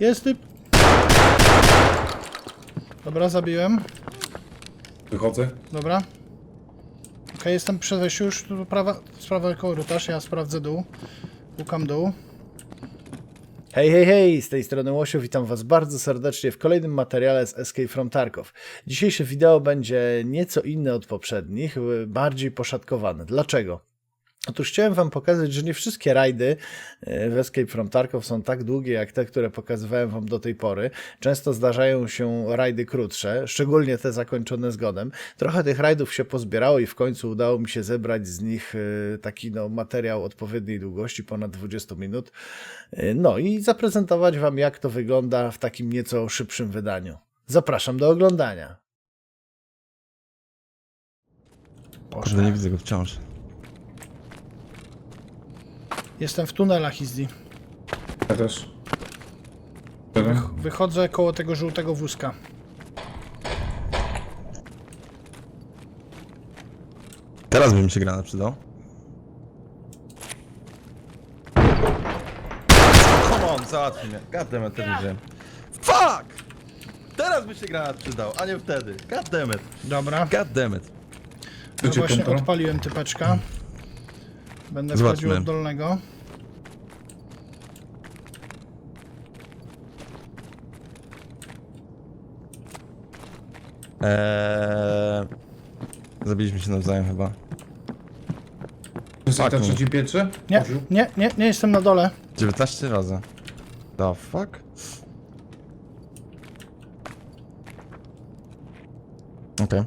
Jest typ. Dobra, zabiłem. Wychodzę. Dobra. Okej, jestem przy wejściu już tu prawa, sprawa korytarz, ja sprawdzę dół. Łukam dół. Hej, hej, hej, z tej strony Łosiu, witam Was bardzo serdecznie w kolejnym materiale z Escape from Tarkov. Dzisiejsze wideo będzie nieco inne od poprzednich, y, bardziej poszatkowane. Dlaczego? Otóż chciałem Wam pokazać, że nie wszystkie rajdy y, w Escape from Tarkov są tak długie jak te, które pokazywałem Wam do tej pory. Często zdarzają się rajdy krótsze, szczególnie te zakończone zgodem. Trochę tych rajdów się pozbierało i w końcu udało mi się zebrać z nich y, taki no, materiał odpowiedniej długości, ponad 20 minut. Y, No i zaprezentować Wam, jak to wygląda w takim nieco szybszym wydaniu. Zapraszam do oglądania. Kurde, nie widzę go wciąż. Jestem w tunelach Izzy. Ja też. Cztery. Wychodzę koło tego żółtego wózka. Teraz by mi się granat przydał. Come on, załatwij mnie. Goddammit, wziąłem. Fuck! Teraz by się granat przydał, a nie wtedy. Goddammit. Dobra. Goddammit. No właśnie odpaliłem typeczka. Będę Zobaczmy. wchodził od dolnego. Eee... Zabiliśmy się nawzajem chyba. Fuck me. piętrze? Nie, nie, nie, nie jestem na dole. 19 razy. The fuck? Okej.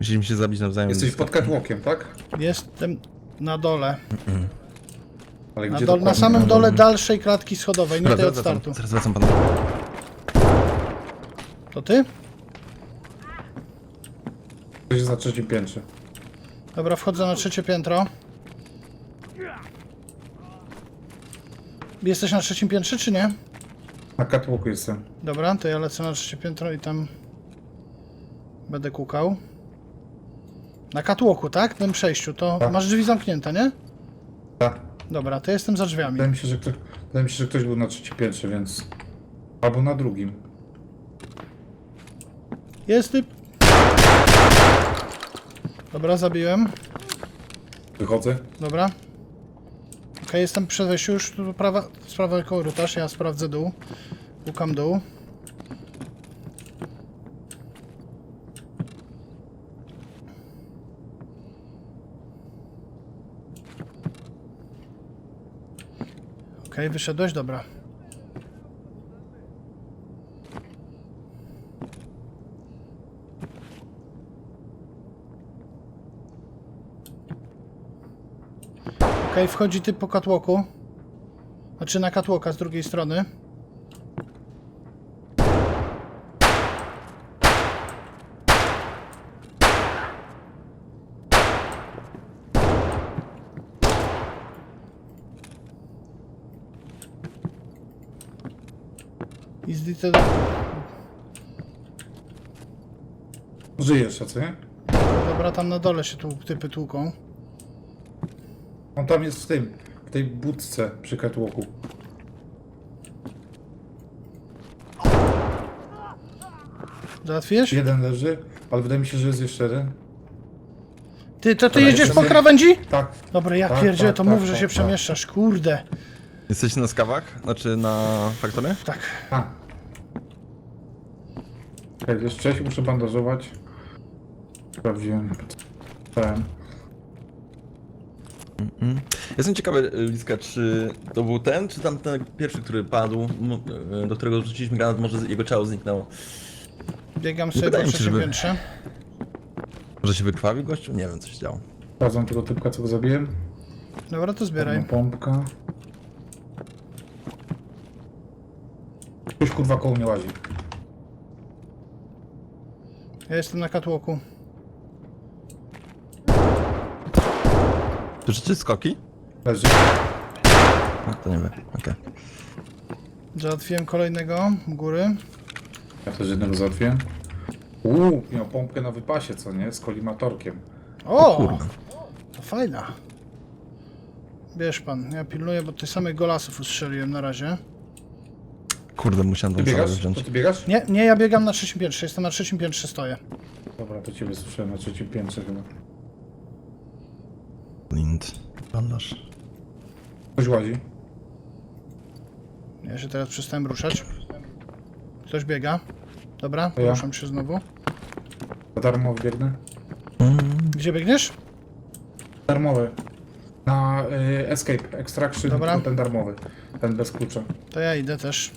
Musieliśmy się zabić nawzajem. Jesteś pod catwalkiem, tak? Jestem na dole. Ale Na, gdzie dol, na dokładnie? samym dole dalszej klatki schodowej, nie tej od startu. Zaraz wracam panu. To ty? Jesteś na trzecim piętrze. Dobra, wchodzę na trzecie piętro. Jesteś na trzecim piętrze, czy nie? Na catwalku jestem. Dobra, to ja lecę na trzecie piętro i tam będę kukał. Na catwalku, tak? W tym przejściu. To Tak. masz drzwi zamknięte, nie? Tak. Dobra, to jestem za drzwiami. Wydaje mi się, że ktoś, wydaje mi się, że ktoś był na trzecim piętrze, więc... Albo na drugim. Jest typ. Dobra, zabiłem. Wychodzę. Dobra. Okej, jestem przy wejściu już tu prawa, sprawa korytarz, ja sprawdzę dół. Łukam dół. Okej, wyszedłeś? Dobra. Okej, wchodzi typ po catwalku. Znaczy na catwalka z drugiej strony. Zdjęte... Żyjesz, a co? Dobra, tam na dole się tu typy tłuką. On tam jest w tym, w tej budce przy catwalku. Załatwisz? Jeden leży, ale wydaje mi się, że jest jeszcze jeden. Ty, to ty Dobra, jedziesz po jestem- krawędzi? Tak. Dobra, ja Tak, pierdzielę, tak, to tak, mów, że tak, się tak. przemieszczasz, kurde. Jesteście na skawach? Znaczy na faktory? Tak. A. Okej, jeszcze wcześniej muszę bandażować. Sprawdziłem. Ten. Jestem ciekawy, Liska, czy to był ten, czy tamten pierwszy, który padł, e, do którego rzuciliśmy granat, może jego ciało zniknęło. Biegam sobie po trzecim żeby- piętrze. Może się wykrwawił gościu? Nie wiem, co się działo. Sprawdzam tego typka, co go zabiłem. Dobra, to zbieraj. Mam pompka. Ktoś kurwa koło mnie łazi. Ja jestem na catwalku. Słyszycie skoki? Leży. No, to nie wiem, okej. Załatwiłem kolejnego u góry. Ja też jednego załatwiłem. Uuu, miał pompkę na wypasie, co nie? Z kolimatorkiem. O! To fajna. Bierz pan, ja pilnuję, bo tych samych golasów ustrzeliłem na razie. Kurde, musiałem Ty tą biegasz? wziąć. To ty biegasz? Nie, nie, ja biegam na trzecim piętrze, jestem na trzecim piętrze, stoję. Dobra, to ciebie słyszałem na trzecim piętrze chyba. Lint. Bandaż. Ktoś łazi. Ja się teraz przestałem ruszać. Ktoś biega. Dobra, ja. ruszam się znowu. Za darmo biegnę. Gdzie biegniesz? Darmowy. Na y, Escape, Extraction, Dobra. to ten darmowy. Ten bez klucza. To ja idę też.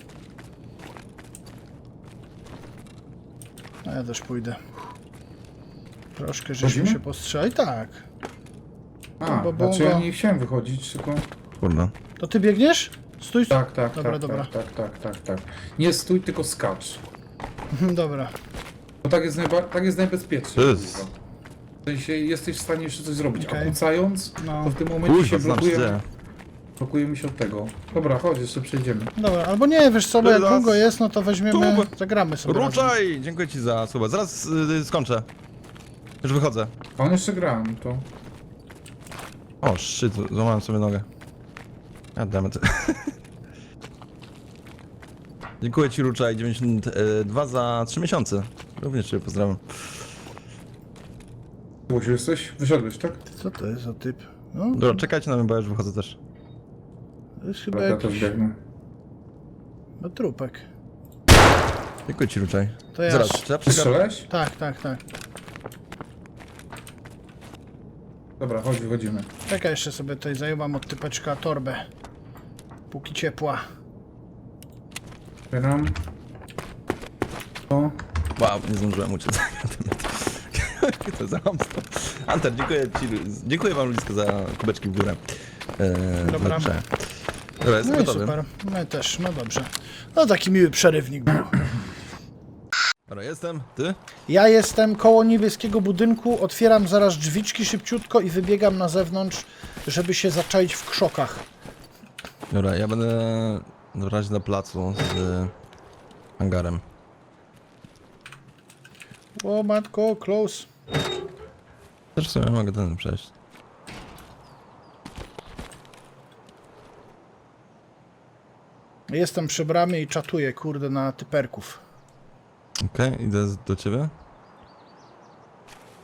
A ja też pójdę. Troszkę żeśmy Chodzimy? się postrzelali. Tak. A, bo było znaczy ja nie chciałem wychodzić, tylko... Kurde. To ty biegniesz? Stój. Tak, tak, Dobra, tak, dobra. tak, tak, tak, tak, tak. Nie stój, tylko skacz. Dobra. Bo tak jest, najba- tak jest najbezpieczniej. To jest- kurwa. W sensie jesteś w stanie jeszcze coś zrobić, Okej. a kucając, No. to w tym momencie się blokuje. Blokuje mi się od tego. Dobra, chodź, jeszcze przejdziemy. Dobra, albo nie, wiesz co, bo jak długo jest, no to weźmiemy, Tu. zagramy sobie razem. Ruczaj! Dziękuję ci za słowa. Zaraz y, skończę. Już wychodzę. A on jeszcze gra, no to... O, shit, złamałem sobie nogę. Goddammit. Dziękuję ci Ruczaj, 92 za 3 miesiące. Również cię pozdrawiam. Łosiu jesteś? Wyszedłeś, tak? Co to jest za typ? No, Dobra, czekajcie na mnie, bo ja już wychodzę też. To jest chyba Dobra, też jakiś biegnę. no, trupek. Dziękuję ci Ruczaj. To ja. Zaraz, trzeba Ty strzelałeś? Tak, tak, tak. Dobra, chodź, wychodzimy. Czekaj, jeszcze sobie tutaj zajmam od typeczka torbę. Póki ciepła. Zbieram. O, Wow, nie zdążyłem uciec. to za hamstwo. Anter, dziękuję ci, dziękuję wam ludzisko za kubeczki w górę. Eee, Dobra. dobrze. Dobra, jestem No i gotowy. super. My też, no dobrze. No taki miły przerywnik był. Dobra, jestem. Ty? Ja jestem koło niebieskiego budynku, otwieram zaraz drzwiczki szybciutko i wybiegam na zewnątrz, żeby się zaczaić w krzokach. Dobra, ja będę w razie na placu z hangarem. O matko, close. Też w sumie mogę ten przejść. Jestem przy bramie i czatuję, kurde, na typerków. Okej, idę z- do ciebie.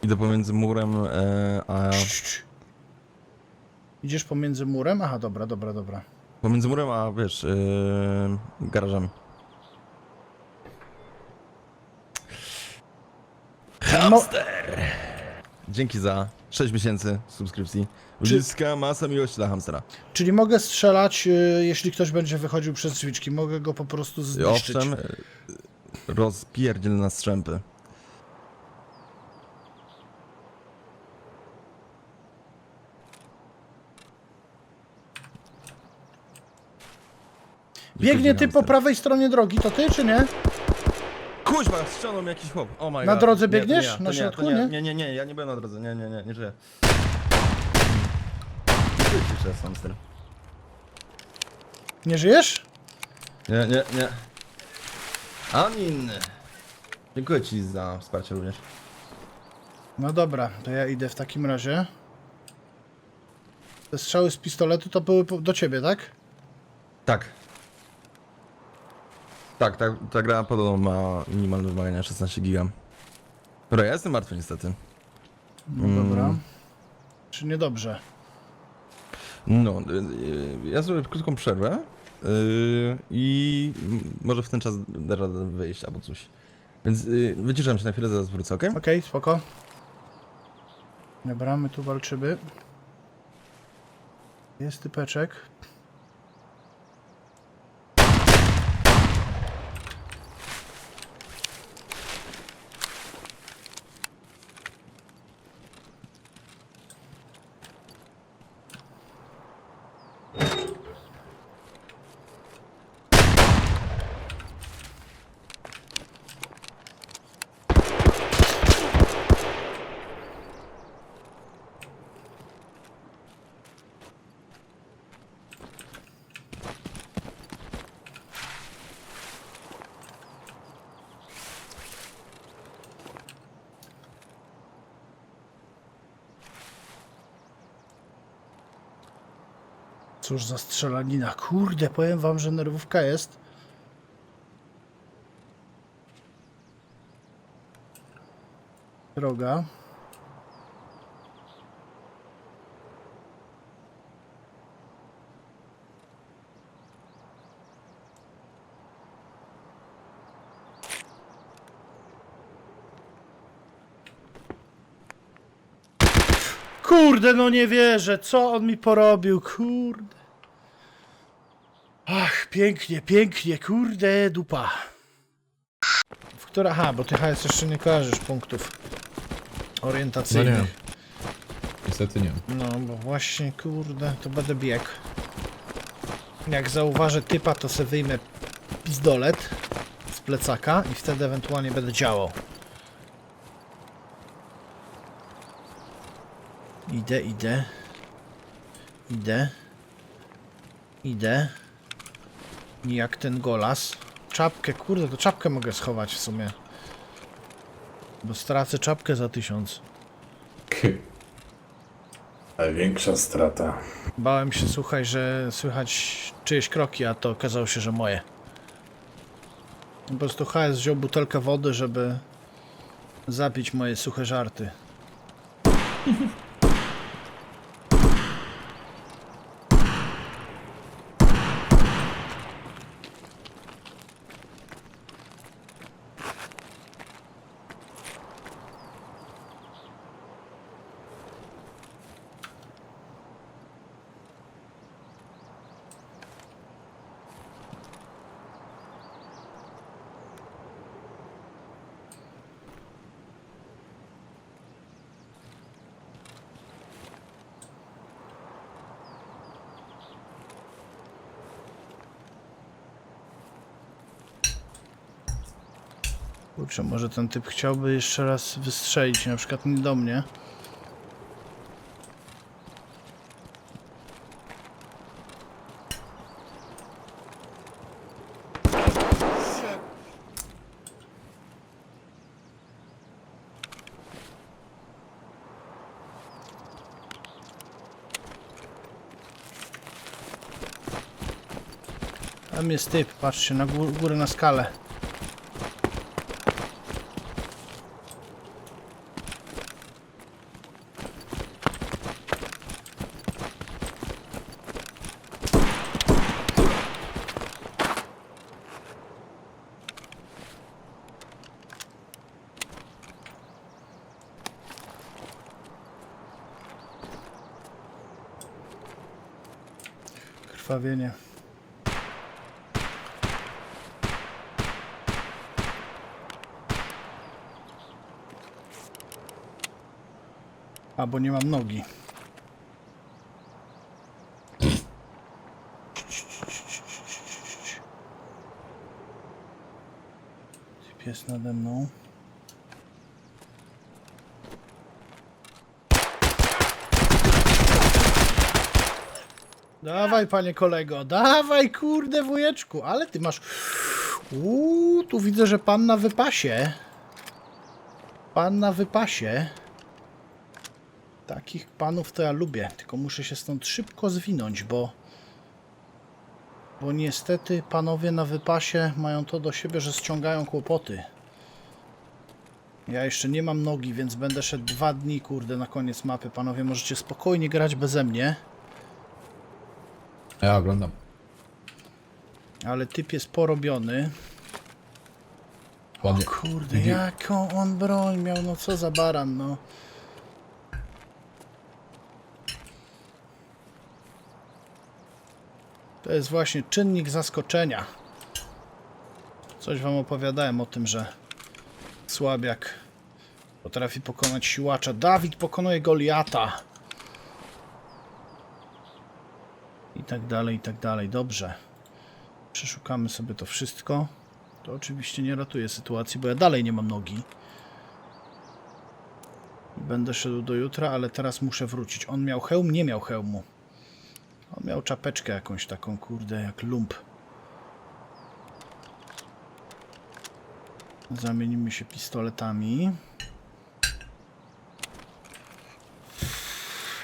Idę pomiędzy murem e, a... Cii, cii. Idziesz pomiędzy murem? Aha, dobra, dobra, dobra. Pomiędzy murem a, wiesz, e, garażami. No, Dzięki za 6 miesięcy subskrypcji. Ludziska masa miłości dla hamstera. czyli mogę strzelać, y, jeśli ktoś będzie wychodził przez drzwiczki. Mogę go po prostu I zniszczyć. owszem, e, rozpierdziel na strzępy. Biegnie ty po prawej stronie drogi, to ty czy nie? Kuźwa, jakiś chłop. Oh my Na God. drodze Nie, to biegniesz? nie to Na nie, środku, to nie? nie? Nie, nie, nie, ja nie byłem na drodze. Nie, nie, nie, nie żyję. Nie żyjesz? Nie, nie, nie. Amin. Dziękuję ci za wsparcie również. No dobra, to ja idę w takim razie. Te strzały z pistoletu to były po- do ciebie, tak? Tak. Tak, ta, ta gra podobno ma minimalne wymagania 16 giga. Dobra, ja jestem martwy niestety. No dobra. Czy niedobrze? No, y, y, ja zrobię krótką przerwę y, i może w ten czas da radę wyjść albo coś. Więc y, wyciszam się na chwilę, zaraz wrócę, okej? Okej, spoko. Dobra, my tu walczymy. Jest typeczek. Cóż za strzelanina. Kurde, powiem wam, że nerwówka jest. Droga. Kurde, no nie wierzę, co on mi porobił, kurde. Pięknie, pięknie, kurde, dupa. W która... Aha, bo ty HS jeszcze nie kojarzysz punktów orientacyjnych. Niestety nie. No, bo właśnie, kurde, to będę biegł. Jak zauważę typa, to se wyjmę pizdolet z plecaka i wtedy ewentualnie będę działał. Idę, idę. Idę. Idę. Jak ten golas. Czapkę, kurde, to czapkę mogę schować w sumie. Bo stracę czapkę za tysiąc. Największa strata. Bałem się, słuchaj, że słychać czyjeś kroki, a to okazało się, że moje. Po prostu HS wziął butelkę wody, żeby zapić moje suche żarty. Kurczę, może ten typ chciałby jeszcze raz wystrzelić, na przykład nie do mnie. Tam jest typ, patrzcie, na gó górę na skalę. Bo nie mam nogi. Pies nade mną. Dawaj, panie kolego, dawaj, kurde, wujeczku, ale ty masz... Uuu, tu widzę, że pan na wypasie. Pan na wypasie. Takich panów to ja lubię, tylko muszę się stąd szybko zwinąć, bo... Bo niestety panowie na wypasie mają to do siebie, że ściągają kłopoty. Ja jeszcze nie mam nogi, więc będę szedł dwa dni, kurde, na koniec mapy. Panowie, możecie spokojnie grać beze mnie. Ja oglądam. Ale typ jest porobiony. O Ładnie. kurde, jaką on broń miał, no co za baran, no. To jest właśnie czynnik zaskoczenia. Coś wam opowiadałem o tym, że słabiak potrafi pokonać siłacza. Dawid pokonuje Goliata. I tak dalej, i tak dalej. Dobrze. Przeszukamy sobie to wszystko. To oczywiście nie ratuje sytuacji, bo ja dalej nie mam nogi. Będę szedł do jutra, ale teraz muszę wrócić. On miał hełm? Nie miał hełmu. On miał czapeczkę jakąś taką, kurde, jak lump. Zamienimy się pistoletami.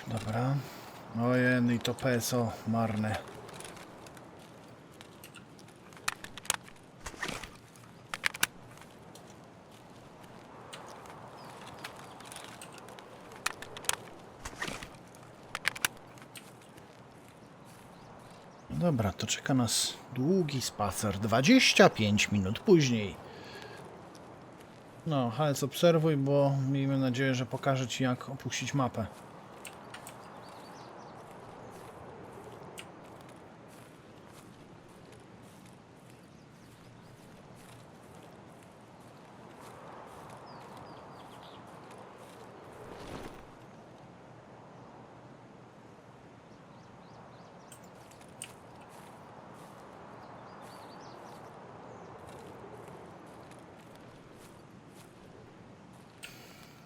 Dobra. Ojej, no i to PSO marne. Dobra, to czeka nas długi spacer. 25 minut później. No, Hales obserwuj, bo miejmy nadzieję, że pokaże Ci jak opuścić mapę.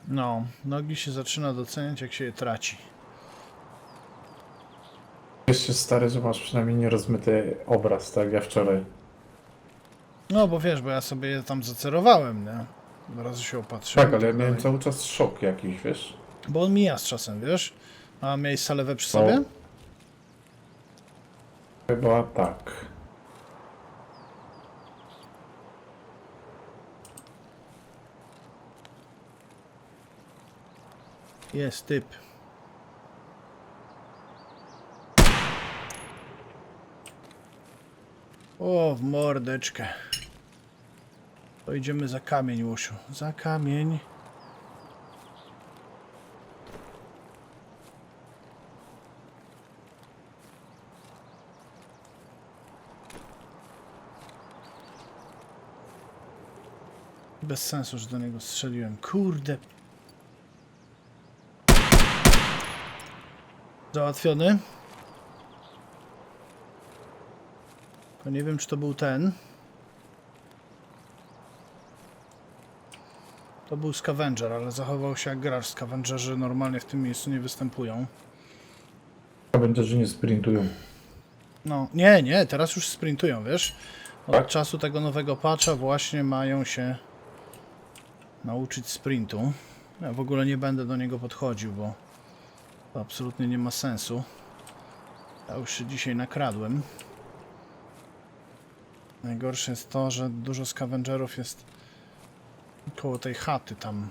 No, nogi się zaczyna doceniać jak się je traci. Jeszcze stary, że masz przynajmniej nierozmyty obraz, tak jak ja wczoraj. No, bo wiesz, bo ja sobie je tam zacerowałem, nie? Od razu się opatrzyłem. Tak, ale ja i miałem dalej. cały czas szok jakiś, wiesz? Bo on mija z czasem, wiesz? A miałeś salewę przy No. sobie? Chyba tak. Jest typ. O, w mordeczkę. To idziemy za kamień, Łosiu. Za kamień. Bez sensu, że do niego strzeliłem. Kurde. Załatwiony. To nie wiem, czy to był ten. To był Scavenger, ale zachował się jak gracz. Scavengerzy normalnie w tym miejscu nie występują. Że nie sprintują. No, nie, nie, teraz już sprintują, wiesz? Od Tak? czasu tego nowego patcha właśnie mają się nauczyć sprintu. Ja w ogóle nie będę do niego podchodził, bo to absolutnie nie ma sensu. Ja już się dzisiaj nakradłem. Najgorsze jest to, że dużo scavengerów jest koło tej chaty tam.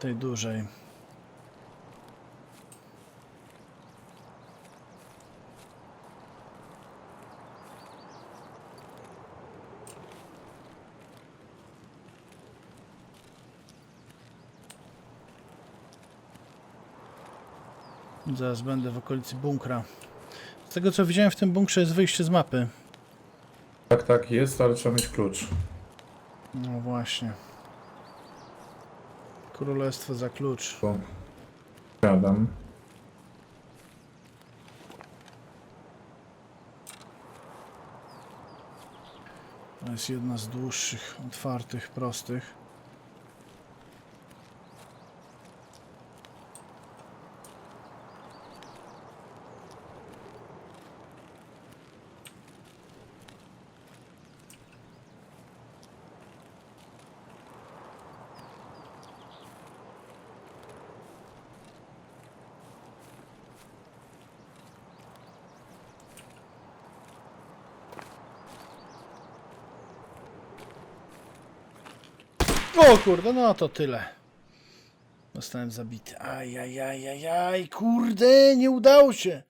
Tej dużej. Zaraz będę w okolicy bunkra. Z tego co widziałem w tym bunkrze jest wyjście z mapy. Tak, tak, jest, ale trzeba mieć klucz. No właśnie. Królestwo za klucz. To siadam. To jest jedna z dłuższych, otwartych, prostych. O kurde, no to tyle. Zostałem zabity. Ajajajajaj, kurde, nie udało się.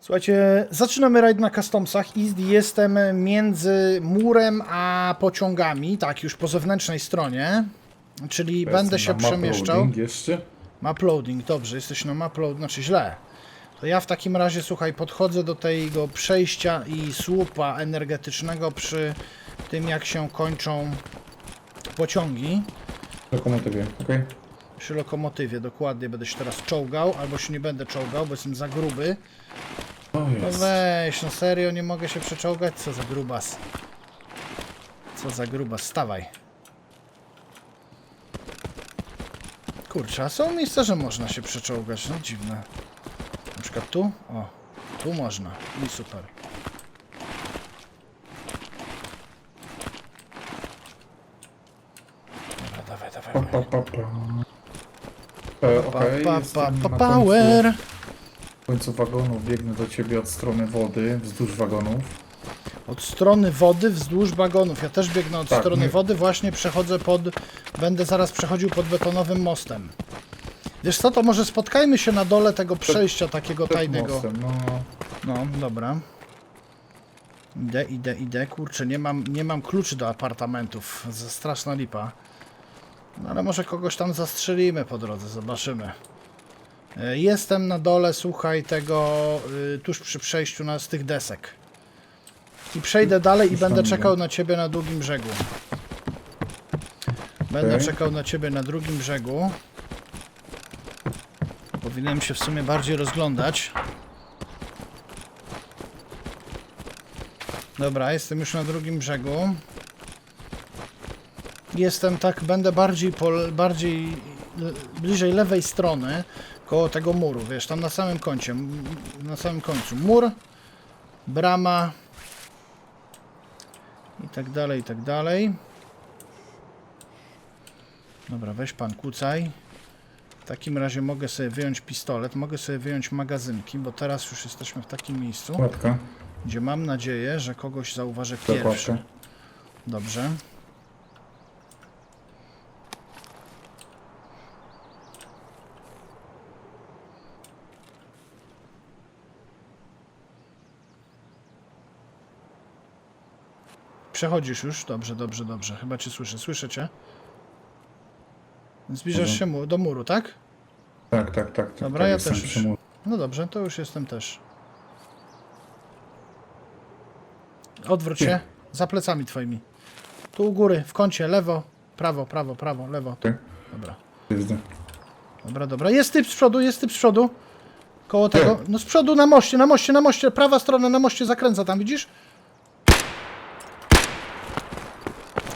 Słuchajcie, zaczynamy rajd na Customsach i jestem między murem a pociągami, tak już po zewnętrznej stronie. Czyli będę się przemieszczał. jeszcze. Map loading, dobrze, jesteś na map loading, znaczy źle. To ja w takim razie, słuchaj, podchodzę do tego przejścia i słupa energetycznego przy tym, jak się kończą pociągi. Lokomotywie, okej? Przy lokomotywie, dokładnie, będę się teraz czołgał, albo się nie będę czołgał, bo jestem za gruby. O No jest. weź, no serio, nie mogę się przeczołgać? Co za grubas. Co za grubas, stawaj. Kurczę, a są miejsca, że można się przeczołgać, no dziwne. Na przykład tu? O, tu można. I super. Dobra, dawaj, dawaj. Pa, pa, pa, pa. E, Pa, okej, pa, pa, jestem pa, na power! Końcu, w końcu wagonu, biegnę do ciebie od strony wody, wzdłuż wagonów. Od strony wody wzdłuż wagonów. Ja też biegnę od Tak, strony my- wody, właśnie przechodzę pod. Będę zaraz przechodził pod betonowym mostem. Wiesz co, to może spotkajmy się na dole tego przejścia takiego Przed tajnego. mostem, no. No, dobra. Idę, idę, idę. Kurczę, nie mam, nie mam kluczy do apartamentów. Straszna lipa. No ale może kogoś tam zastrzelimy po drodze, zobaczymy. E, Jestem na dole, słuchaj, tego y, tuż przy przejściu na, z tych desek. I przejdę dalej i będę czekał na ciebie na drugim brzegu. Będę Okej. czekał na ciebie na drugim brzegu. Powinienem się w sumie bardziej rozglądać. Dobra, jestem już na drugim brzegu. Jestem tak, będę bardziej, po, bardziej bliżej lewej strony, koło tego muru, wiesz, tam na samym końcu, na samym końcu. Mur, brama i tak dalej, i tak dalej. Dobra, weź pan kucaj. W takim razie mogę sobie wyjąć pistolet, mogę sobie wyjąć magazynki, bo teraz już jesteśmy w takim miejscu gdzie mam nadzieję, że kogoś zauważę pierwszy. Dobrze. Przechodzisz już? Dobrze, dobrze, dobrze. Chyba cię słyszę. Słyszę cię. Zbliżasz się mu- do muru, tak? Tak, tak, tak. tak Dobra, tak, ja też już. No dobrze, to już jestem też. Odwróć się. Za plecami twoimi. Tu u góry, w kącie, lewo, prawo, prawo, prawo, lewo. Tak. Dobra. Dobra, dobra. Jest typ z przodu, jest typ z przodu. Koło tego. No z przodu na moście, na moście, na moście. Prawa strona na moście zakręca tam, widzisz?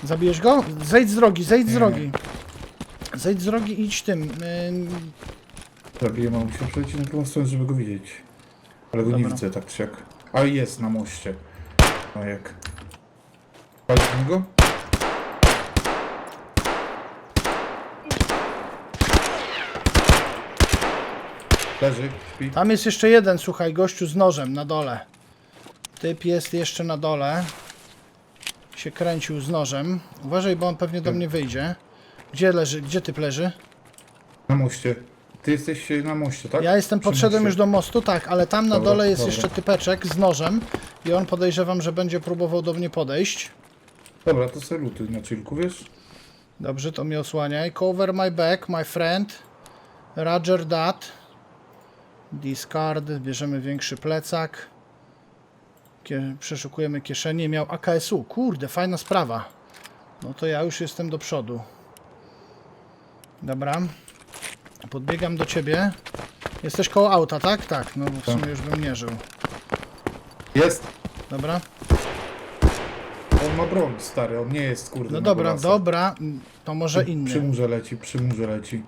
Zabijesz go? Zejdź z drogi, zejdź z Nie. drogi. Zejdź z drogi i idź tym. ym, Zabiję, mam się przejść na drugą stronę, żeby go widzieć. Ale go nie Dobra. widzę tak czy jak. A jest na moście. A jak? Palisz niego? Leży, śpi. Tam jest jeszcze jeden, słuchaj, gościu z nożem na dole. Typ jest jeszcze na dole. Się kręcił z nożem. Uważaj, bo on pewnie do mnie wyjdzie. Gdzie leży? Gdzie typ leży? Na moście. Ty jesteś e, na moście, tak? Ja jestem, Przy podszedłem moście. już do mostu, tak, ale tam na Dobra, dole jest dobra. jeszcze typeczek z nożem i on podejrzewam, że będzie próbował do mnie podejść. Dobra, to lutuj na chillku, wiesz? Dobrze, to mnie osłaniaj. Cover my back, my friend. Roger that. Discard, bierzemy większy plecak. Przeszukujemy kieszenie. Miał AKSU. Kurde, fajna sprawa. No to ja już jestem do przodu. Dobra. Podbiegam do ciebie. Jesteś koło auta, tak? Tak, no bo w Tak. sumie już bym nie żył. Jest! Dobra. On ma broń, stary, on nie jest kurde. No na dobra, golasa. dobra. To może Przy inny. murze leci, przy murze leci.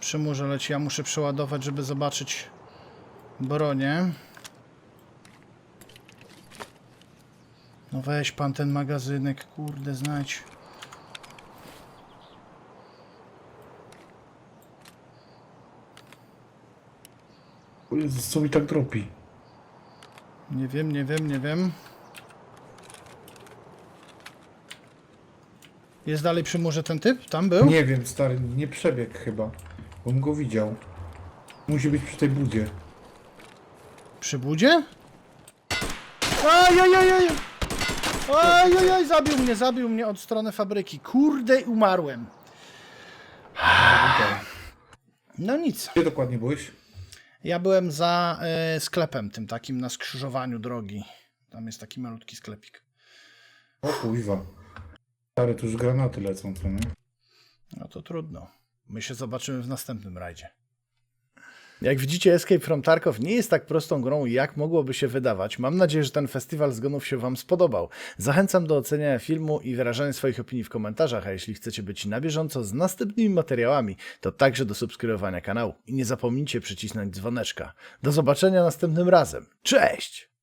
Przy murze leci. Ja muszę przeładować, żeby zobaczyć bronię. No weź pan ten magazynek, kurde, znajdź. O Jezus, co mi tak dropi? Nie wiem, nie wiem, nie wiem. Jest dalej przy murze ten typ? Tam był? Nie wiem, stary, nie przebiegł chyba. Bym go widział. Musi być przy tej budzie. Przy budzie? Ajajajaj! Ajajaj, zabił mnie, zabił mnie od strony fabryki. Kurde, umarłem. No nic. Gdzie dokładnie byłeś? Ja byłem za e, sklepem tym takim na skrzyżowaniu drogi. Tam jest taki malutki sklepik. O kuźwa. Stary, tu już granaty lecą, co nie? No to trudno. My się zobaczymy w następnym rajdzie. Jak widzicie, Escape from Tarkov nie jest tak prostą grą, jak mogłoby się wydawać. Mam nadzieję, że ten festiwal zgonów się Wam spodobał. Zachęcam do oceniania filmu i wyrażania swoich opinii w komentarzach, a jeśli chcecie być na bieżąco z następnymi materiałami, to także do subskrybowania kanału. I nie zapomnijcie przycisnąć dzwoneczka. Do zobaczenia następnym razem. Cześć!